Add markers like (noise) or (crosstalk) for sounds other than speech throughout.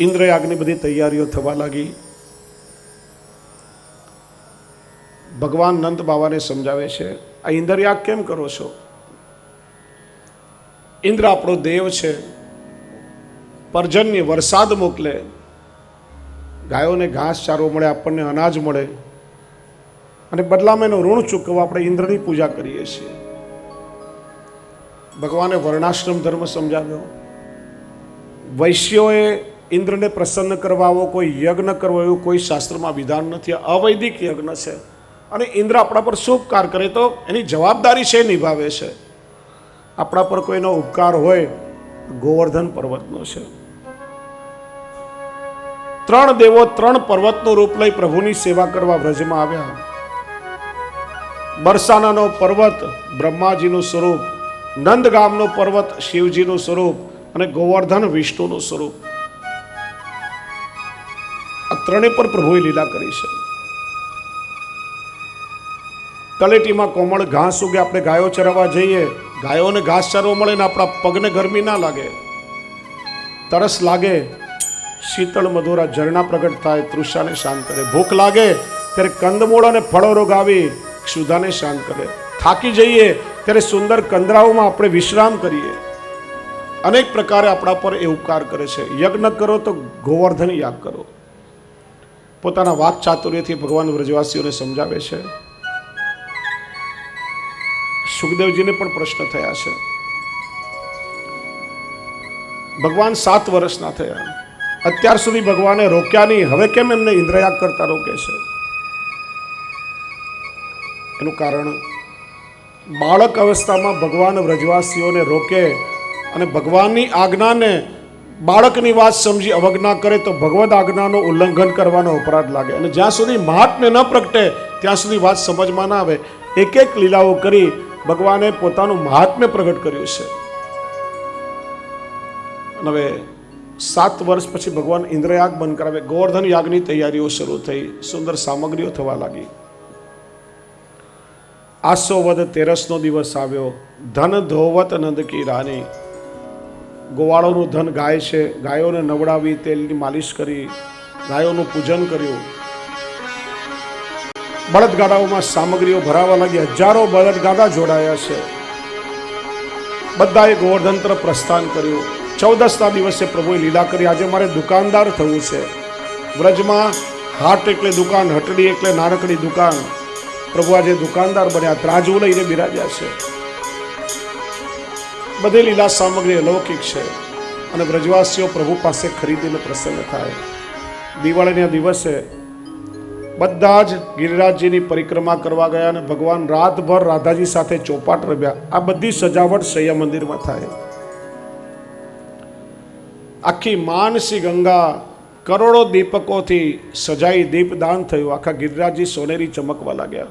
ઇન્દ્રયાગની બધી તૈયારીઓ થવા લાગી. ભગવાન નંદ બાવાને સમજાવે છે, આ ઇન્દ્રયાગ કેમ કરો છો? ઇન્દ્ર આપણો દેવ છે. પર્જન્ય વરસાદ મોકલે. ગાયોને ઘાસ ચારો મળે, આપણને અનાજ મળે. અને બદલામાં એનું ઋણ ચૂકવવા આપણે ઇન્દ્રની પૂજા કરીએ છીએ. ભગવાને વર્ણાશ્રમ ધર્મ સમજાવ્યો. વૈશ્યોએ ઇન્દ્રને પ્રસન્ન કરવાવો, કોઈ યજ્ઞ કરવો એવું કોઈ શાસ્ત્રમાં વિધાન નથી. અવૈદિક યજ્ઞ છે. અને ઇન્દ્ર આપણા પર શું ઉપકાર કરે તો એની જવાબદારી છે નિભાવે છે. આપણા પર કોઈનો ઉપકાર હોય, ગોવર્ધન પર્વતનો છે. ત્રણ દેવો ત્રણ પર્વતનું રૂપ લઈ પ્રભુની સેવા કરવા વ્રજમાં આવ્યા. બરસાનાનો પર્વત બ્રહ્માજીનું સ્વરૂપ, નંદગામનો પર્વત શિવજીનું સ્વરૂપ અને ગોવર્ધન વિષ્ણુનું સ્વરૂપ. આ ત્રણેય પર પ્રભુએ લીલા કરી છે. તલેટીમાં કોમળ ઘાસ ઉગે, આપણે ગાયો ચરાવવા જઈએ. ગાયોને ઘાસ ચરવા મળે ને આપણા પગને ગરમી ના લાગે. તરસ લાગે, શીતળ મધુરા ઝરણા પ્રગટ થાય, તૃષાને શાંત કરે. ભૂખ લાગે, ત્યારે કંદમૂળ અને ફળો રોગ આવી ક્ષુધાને શાંત કરે. થાકી જઈએ, ત્યારે સુંદર કંદરાઓમાં આપણે વિશ્રામ કરીએ. અનેક પ્રકારે આપણા પર એ ઉપકાર કરે છે. યજ્ઞ કરો તો ગોવર્ધન યાગ કરો. પોતાના વાક ચાતુર્યથી ભગવાન વ્રજવાસીઓને સમજાવે છે. સુખદેવજીને પણ પ્રશ્ન થયા છે. ભગવાન સાત વર્ષના થયા. અત્યાર સુધી ભગવાને રોક્યા નહીં. હવે કેમ એમને ઇન્દ્રયાગ કરતા રોકે છે? એનું કારણ, બાળક અવસ્થામાં ભગવાન વ્રજવાસીઓને રોકે અને ભગવાનની આજ્ઞાને બાળકની વાત સમજી અવજ્ઞા કરે તો ભગવદ આજ્ઞાનો ઉલ્લંઘન કરવાનો અપરાધ લાગે. અને જ્યાં સુધી મહાત્મ્ય ન પ્રગટે, ત્યાં સુધી વાત સમજમાં ના આવે. એક એક લીલાઓ કરી ભગવાને પોતાનું મહાત્મ્ય પ્રગટ કર્યું છે. અને હવે સાત વર્ષ પછી ભગવાન ઇન્દ્રયાગ બંધ કરાવે. ગોવર્ધન યાગની તૈયારીઓ શરૂ થઈ. સુંદર સામગ્રીઓ થવા લાગી. આસો વધ તેરસનો દિવસ આવ્યો. ધન ધોવત નંદકી રાની ગોવાળોનું ધન ગાય છે, ગાયોને નવડાવી, તેલની માલિશ કરી, ગાયોનું પૂજન કર્યું. બળદગાડાઓમાં સામગ્રીઓ ભરાવા લાગી હજારો બળદગાડા જોડાયા છે. બધાએ ગોવર્ધન પ્રસ્થાન કર્યું. ચૌદસના દિવસે પ્રભુએ લીલા કરી. આજે મારે દુકાનદાર થવું છે. વ્રજમાં હાટ એટલે દુકાન, હટડી એટલે નાનકડી દુકાન. પ્રભુ આજે દુકાનદાર બન્યા. ત્રાજુ લઈને બિરાજ્યા છે. બધી લીલા સામગ્રી અલૌકિક છે અને વ્રજવાસીઓ પ્રભુ પાસે ખરીદીને પ્રસન્ન થાય. દિવાળીના દિવસે બધા જ ગિરિરાજજીની પરિક્રમા કરવા ગયા અને ભગવાન રાતભર રાધાજી સાથે ચોપાટ રમ્યા. આ બધી સજાવટ સૈયા મંદિરમાં થાય. આખી માનસી ગંગા કરોડો દીપકોથી સજાઈ દીપદાન થયું. આખા ગિરિરાજજી સોનેરી ચમકવા લાગ્યા.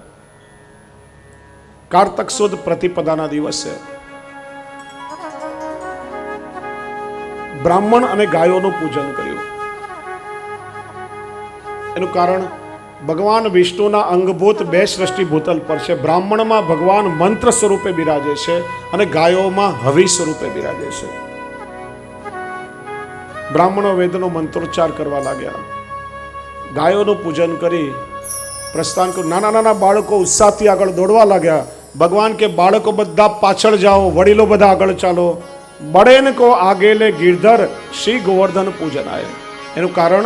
કારતક સુદ પ્રતિપદાના દિવસે બ્રાહ્મણ અને ગાયોનું પૂજન કર્યું. એનું કારણ, ભગવાન વિષ્ણુના અંગભૂત બે સૃષ્ટિ ભૂતલ પર છે. બ્રાહ્મણમાં ભગવાન મંત્ર સ્વરૂપે બિરાજે છે અને ગાયોમાં હવિ સ્વરૂપે બિરાજે છે. બ્રાહ્મણો વેદનો મંત્રોચ્ચાર કરવા લાગ્યા. ગાયોનું પૂજન કરી પ્રસ્થાન કર્યું નાના નાના બાળકો ઉત્સાહથી આગળ દોડવા લાગ્યા. ભગવાન કે, બાળકો બધા પાછળ જાઓ, વડીલો બધા આગળ ચાલો. બળેન કો આગેલે ગિરધર શ્રી ગોવર્ધન પૂજનાય. એનું કારણ,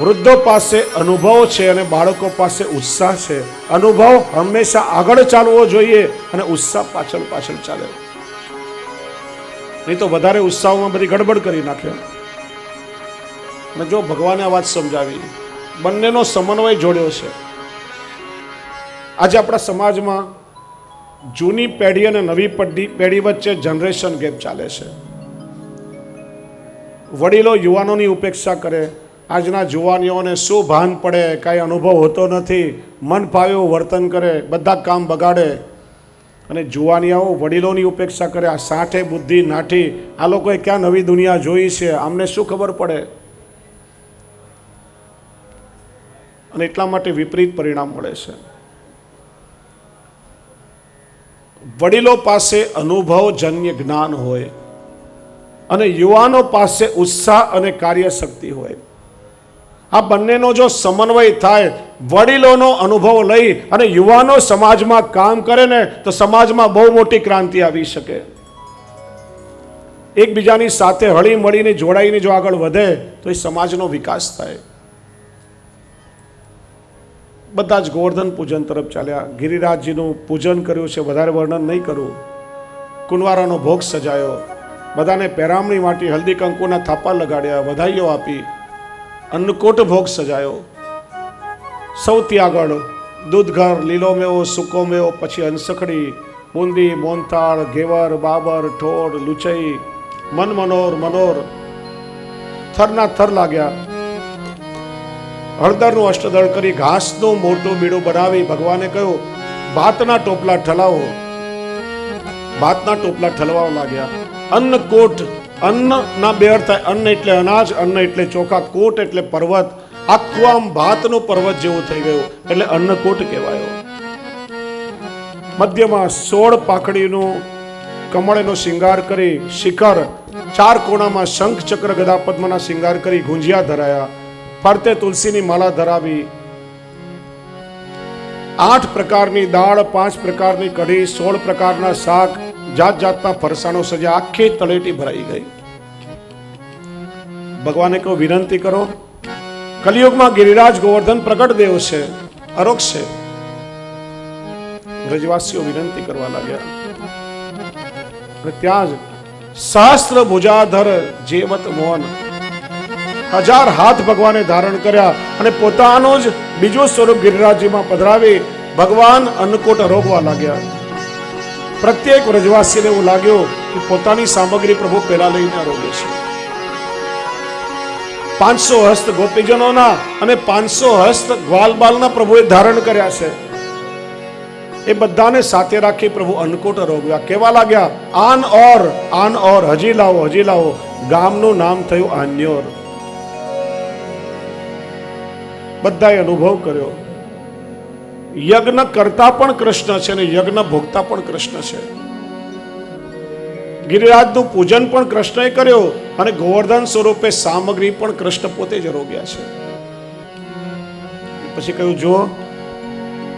વૃદ્ધો પાસે અનુભવ છે અને બાળકો પાસે ઉત્સાહ છે. અનુભવ હંમેશા આગળ ચાલવો જોઈએ અને ઉત્સાહ પાછળ પાછળ ચાલે. નહીં તો વધારે ઉત્સાહમાં બધી ગડબડ કરી નાખે. અને જો ભગવાને આ વાત સમજાવી, બંનેનો સમન્વય જોડ્યો છે. આજે આપણા સમાજમાં જૂની પેઢી અને નવી પેઢી પેઢી વચ્ચે જનરેશન ગેપ ચાલે છે. વડીલો યુવાનોની ઉપેક્ષા કરે, આજના જુવાનીઓને શું ભાન પડે, કાંઈ અનુભવ હોતો નથી, મન ફાવ્યું વર્તન કરે, બધા કામ બગાડે. અને જુવાનિયાઓ વડીલોની ઉપેક્ષા કરે, આ સાઠે બુદ્ધિ નાઠી, આ લોકોએ ક્યાં નવી દુનિયા જોઈ છે, આમને શું ખબર પડે? અને એટલા માટે વિપરીત પરિણામ મળે છે. વડીલો પાસે અનુભવજન્ય જ્ઞાન હોય અને યુવાનો પાસે ઉત્સાહ અને કાર્યશક્તિ હોય. આ બંનેનો જો સમન્વય થાય, વડીલોનો અનુભવ લઈ અને યુવાનો સમાજમાં કામ કરે ને, તો સમાજમાં બહુ મોટી ક્રાંતિ આવી શકે. એકબીજાની સાથે હળી મળીને જોડાઈને જો આગળ વધે, તો એ સમાજનો વિકાસ થાય. બધા જ ગોવર્ધન પૂજન તરફ ચાલ્યા. ગિરિરાજજીનું પૂજન કર્યું છે, વધારે વર્ણન નહીં કરું. કુંવારાનો ભોગ સજાયો. બધાને પેરામણી વાટી હલ્દી કંકુના થાપા લગાડ્યા, વધાઈઓ આપી. અન્નકોટ ભોગ સજાયો. સૌથી આગળ દૂધઘર લીલો મેવો સૂકો મેવો પછી અનસખડી બુંદી મોનથાળ ઘેવર, બાબર ઠોળ લુચઈ મન મનોર મનોર. થરના થર લાગ્યા. હળદરનું અષ્ટદળ કરી ઘાસનો મોટો મેળો બનાવી ભગવાને કહ્યું, ભાતના ટોપલા ઠલાવો. ભાતના ટોપલા ઠલવા લાગ્યા. અન્ન કોટ અન્ન ના બે અર્થ અન્ન એટલે અનાજ, અન્ન એટલે ચોખા, કોટ એટલે પર્વત. આખું આમ ભાતનો પર્વત જેવો થઈ ગયો, એટલે અન્નકોટ કહેવાયો. મધ્યમાં સોળ પાખડીનું કમળનો શિંગાર કરી શિખર, ચાર કોણામાં શંખ ચક્ર ગદા પદ્મના શિંગાર કરી ગુંજિયા ધરાયા. ફરતે તુલસીની માળા ધરાવી આઠ પ્રકારની દાળ, પાંચ પ્રકારની કઢી, સોળ પ્રકારના શાક, જાત જાતના ફરસાણો સજા આખી તળેટી ભરાઈ ગઈ. ભગવાને કહ્યું, વિનંતી કરો, કલિયુગમાં ગિરિરાજ ગોવર્ધન પ્રગટ દેવ છે અરોક્ષ છે. વ્રજવાસીઓ વિનંતી કરવા લાગ્યા. અને ત્યાં જ સહસ્ત્ર ભુજાધર જેવત મોહન હજાર હાથ ભગવાને ધારણ કર્યા અને પોતાનો જ બીજો સ્વરૂપ ગિરિરાજજીમાં પધરાવી ભગવાન અન્નકોટ અરોગવા લાગ્યા. પ્રત્યેક વ્રજવાસીને એવું લાગ્યું કે પોતાની સામગ્રી પ્રભુ પહેલા લઈને આરોગે છે. પાંચસો હસ્ત ગોપીજનોના અને પાંચસો હસ્ત ગ્વાલબાલના પ્રભુએ ધારણ કર્યા છે. એ બધાને સાથે રાખી પ્રભુ અન્નકોટ અરોગ્યા. કેવા લાગ્યા, આન ઓર આન ઓર, હજી લાવો હજી લાવો. ગામનું નામ થયું આન્યોર. બધાએ અનુભવ કર્યો. યજ્ઞ કરતા પણ કૃષ્ણ છે અને યજ્ઞ ભોગતા પણ કૃષ્ણ છે. ગિરિરાજનું પૂજન પણ કૃષ્ણએ કર્યો અને ગોવર્ધન સ્વરૂપે સામગ્રી પણ કૃષ્ણ પોતે જ રોગ્યા છે. પછી કહ્યું જો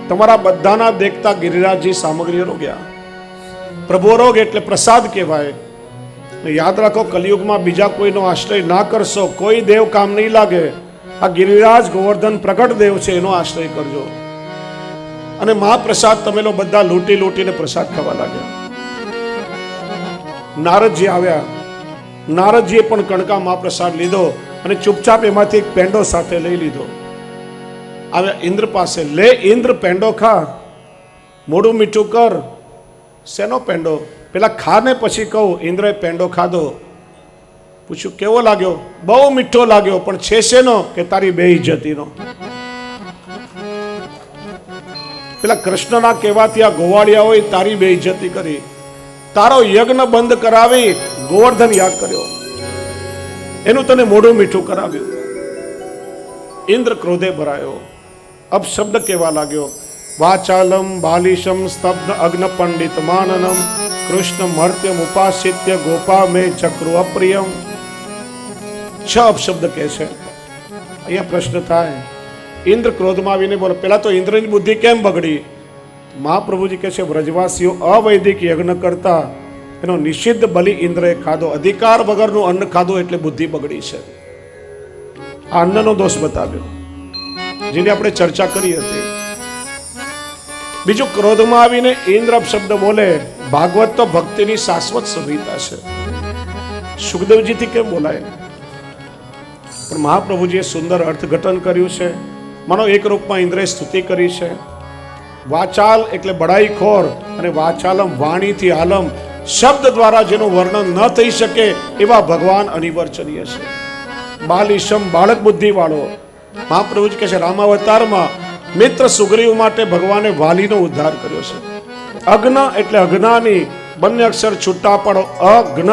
તમારા બધાના દેખતા ગિરિરાજજી સામગ્રી રોગ્યા પ્રભુ રોગ એટલે પ્રસાદ કહેવાય. યાદ રાખો, કલિયુગમાં બીજા કોઈનો આશ્રય ના કરશો, કોઈ દેવ કામ નહીં લાગે. આ ગિરિરાજ ગોવર્ધન પ્રગટ દેવ છે, એનો આશ્રય કરજો. અને મહાપ્રસાદ તમે લોકો બધા લૂંટી લૂંટીને પ્રસાદ ખાવા લાગ્યા. નારદજી આવ્યા. નારદજીએ પણ કણકા મહાપ્રસાદ લીધો અને ચૂપચાપ એમાંથી એક પેંડો સાથે લઈ લીધો. આવે ઇન્દ્ર પાસે, લે ઇન્દ્ર, પેંડો ખા. મોઢું મીઠું કર. શેનો પેંડો? પેલા ખાને પછી કહું, ઇન્દ્રએ પેંડો ખાધો. પૂછ્યું, કેવો લાગ્યો? બહુ મીઠો લાગ્યો, પણ છે શેનો? કે તારી બે ઇજ્જતીનો પેલા કૃષ્ણના કહેવાથી આ ગોવાળિયાઓએ તારી બે ઇજ્જતી કરી. તારો યજ્ઞ બંધ કરાવી ગોવર્ધન યાદ કર્યો. એનું તને મોઢું મીઠું કરાવ્યું. ઇન્દ્ર ક્રોધે ભરાયો. અપશબ્દ કહેવા લાગ્યો, વાચાલમ બાલિશમ સ્તબ્ધ અગ્ન પંડિત માનનમ, કૃષ્ણ મર્ત્યમ ઉપાસિત્ય ગોપા મે ચક્રુ અપ્રિયમ. છ અપશબ્દ કહે છે. અહીંયા પ્રશ્ન થાય. ઇન્દ્ર ક્રોધમાં આવીને બોલે, પેલા તો ઇન્દ્રની બુદ્ધિ કેમ બગડી? મહાપ્રભુજી કહે છે, વ્રજવાસીઓ અવૈદિક યજ્ઞ કરતા, એનો નિષિદ્ધ બલિ ઇન્દ્રએ ખાધો. અધિકાર વગરનું અન્ન ખાધું એટલે બુદ્ધિ બગડી છે. આ અન્નનો દોષ બતાવ્યો. જેની આપણે ચર્ચા કરી હતી. બીજું, ક્રોધમાં આવીને ઇન્દ્ર શબ્દ બોલે, ભાગવત તો ભક્તિની શાશ્વત સંહિતા છે. સુખદેવજીથી કેમ બોલાય? પણ મહાપ્રભુજીએ સુંદર અર્થઘટન કર્યું છે. માનો એક રૂપમાં ઇન્દ્રે સ્તુતિ કરી છે. વાચાલ એટલે બડાઈખોર અને વાચાલમ વાણીથી આલમ, શબ્દ દ્વારા જેનું વર્ણન ન થઈ શકે એવા ભગવાન અનિવર્ચનીય છે. બાલિશમ બાળક બુદ્ધિ વાળો મહાપ્રભુજી કહે છે, રામાવતારમાં મિત્ર સુગ્રીવ માટે ભગવાને વાલીનો ઉદ્ધાર કર્યો છે. અગ્ન એટલે અજ્ઞાની, બંને અક્ષર છૂટા પડો અજ્ઞ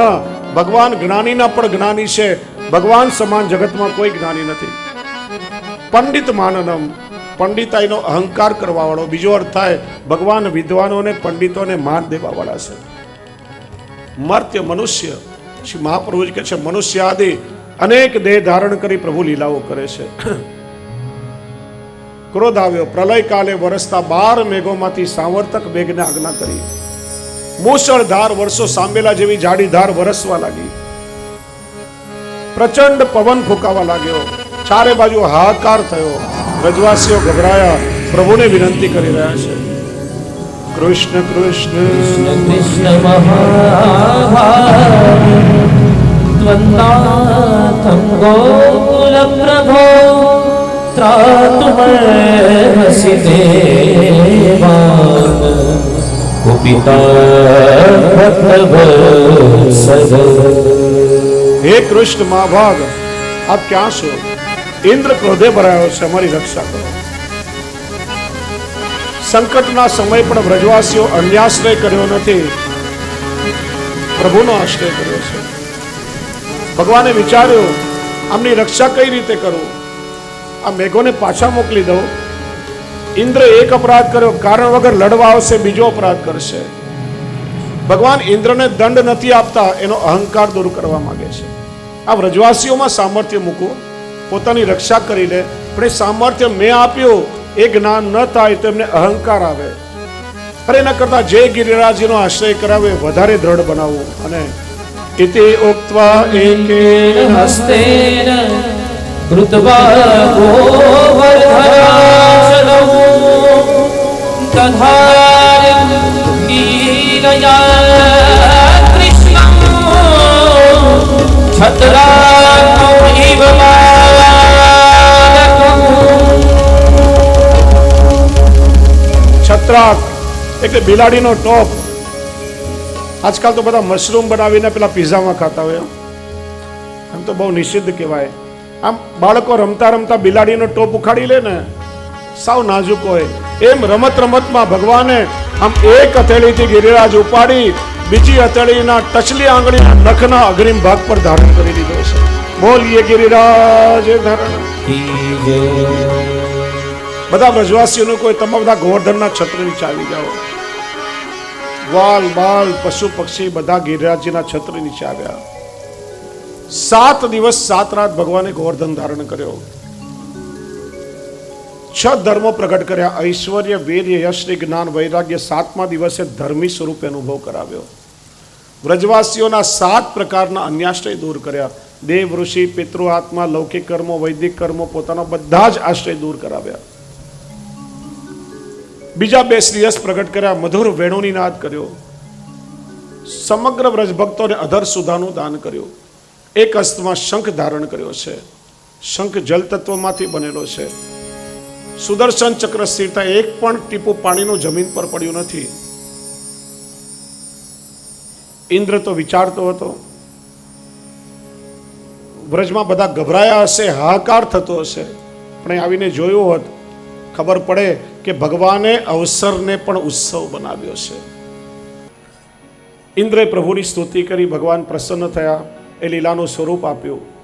ભગવાન જ્ઞાનીના પણ જ્ઞાની છે ભગવાન સમાન જગતમાં કોઈ જ્ઞાની નથી. પંડિત માનનમ, પંડિતાઈનો અહંકાર કરવાવાળો. બીજો અર્થ થાય, ભગવાન વિદ્વાનોને પંડિતોને માન દેવાવાળા છે. મર્ત્ય મનુષ્ય, શ્રી મહાપ્રભુજ કે છે મનુષ્ય આદિ અનેક દેહ ધારણ કરી પ્રભુ લીલાઓ કરે છે. (clears throat) ક્રોધ આવ્યો. પ્રલય કાલે વરસતા બાર મેઘોમાંથી સાવર્તક મેઘને આજ્ઞા કરી. મૂસળધાર વર્ષો સાંભેલા જેવી જાડી ધાર વરસવા લાગી. પ્રચંડ પવન ફૂંકાવા લાગ્યો. ચારે બાજુ હાહાકાર થયો. રજવાસીઓ ગભરાયા. પ્રભુને વિનંતી કરી રહ્યા છે. કૃષ્ણ કૃષ્ણ. કૃષ્ણ ગોકુલ પ્રભો ત્રાતુમર્હસિ દેવાન. કુપિતા ભક્તવત્સલ હે કૃષ્ણ મહાભાગ આપ ક્યાં છો? ઇન્દ્ર ક્રોધે ભરાયો છે, અમારી રક્ષા કરો. સંકટના સમય પણ વ્રજવાસીઓ અન્યાશ્રય કર્યો નથી. પ્રભુનો આશ્રય કર્યો છે. ભગવાને વિચાર્યું, આમની રક્ષા કઈ રીતે કરું? આ મેઘોને પાછા મોકલી દઉં. ઇન્દ્ર એક અપરાધ કર્યો, કારણ વગર લડવા આવશે, બીજો અપરાધ કરશે. ભગવાન ઇન્દ્રને દંડ નથી આપતા, એનો અહંકાર દૂર કરવા માંગે છે. આ વ્રજવાસીઓમાં સામર્થ્ય મૂકો, પોતાની રક્ષા કરી લે, પણ એ સામર્થ્ય મેં આપ્યું, એ જ્ઞાન ન થાય તો એમને અહંકાર આવે. અરે એના કરતા જે ગિરિરાજીનો આશ્રય કરાવે વધારે દ્રઢ બનાવો અને ઇતિ ઉક્ત્વા એકે હસ્તેન કૃત્વા ગોવર્ધરાચલૌ દધાર્યં કૃષ્ણં છત્રાત્મો ઇવ છત્રાક એટલે બિલાડીનો ટોપ. આજકાલ તો બધા મશરૂમ બનાવીને પેલા પિઝામાં ખાતા હોય. આમ તો બહુ નિષિદ્ધ કહેવાય. આમ બાળકો રમતા રમતા બિલાડીનો ટોપ ઉખાડી લે ને, સાવ નાજુક હોય. એમ રમત રમતમાં ભગવાને આમ એક હથેળીથી ગિરિરાજ ઉપાડી, બીજી હથેળીના ટચલી આંગળીના નખના અગ્રિમ ભાગ પર ધારણ કરી દીધો છે. બોલીએ ગિરિરાજ ધારણ. બધા વ્રજવાસીઓને કોઈ તમે બધા ગોવર્ધનના છત્ર નીચે આવી જાઓ. વાલ, બાલ, પશુ, પક્ષી બધા ગિરિરાજજીના છત્ર નીચે આવ્યા. સાત દિવસ, સાત રાત ભગવાને ગોવર્ધન ધારણ કર્યો. છ ધર્મો પ્રગટ કર્યા. ઐશ્વર્ય, વીર્ય યશ્રી શ્રી જ્ઞાન, વૈરાગ્ય સાતમા દિવસે ધર્મી સ્વરૂપે અનુભવ કરાવ્યો. વ્રજવાસીઓના સાત પ્રકારના અન્યાશ્રય દૂર કર્યા. દેવ, ઋષિ, પિતૃ, આત્મા, લૌકિક કર્મો, વૈદિક કર્મો પોતાના બધા જ આશ્રય દૂર કરાવ્યા. બીજા બે શ્રીયસ પ્રગટ કર્યા. મધુર વેણુની નાદ કર્યો. સમગ્ર વ્રજભક્તોને અધર સુધાનું દાન કર્યું. એક હસ્તમાં શંખ ધારણ કર્યો છે. શંખ જલ તત્વમાંથી બનેલો છે. સુદર્શન ચક્ર સ્થિરતા એક પણ ટીપું પાણીનું જમીન પર પડ્યું નથી. ઇન્દ્ર તો વિચારતો હતો, વ્રજમાં બધા ગભરાયા હશે, હાહાકાર થતો હશે. પણ એ આવીને જોયું હોત, ખબર પડે કે ભગવાને અવસરને પણ ઉત્સવ બનાવ્યો છે. ઇન્દ્રે પ્રભુની સ્તુતિ કરી, ભગવાન પ્રસન્ન થયા, એ લીલાનું સ્વરૂપ આપ્યું.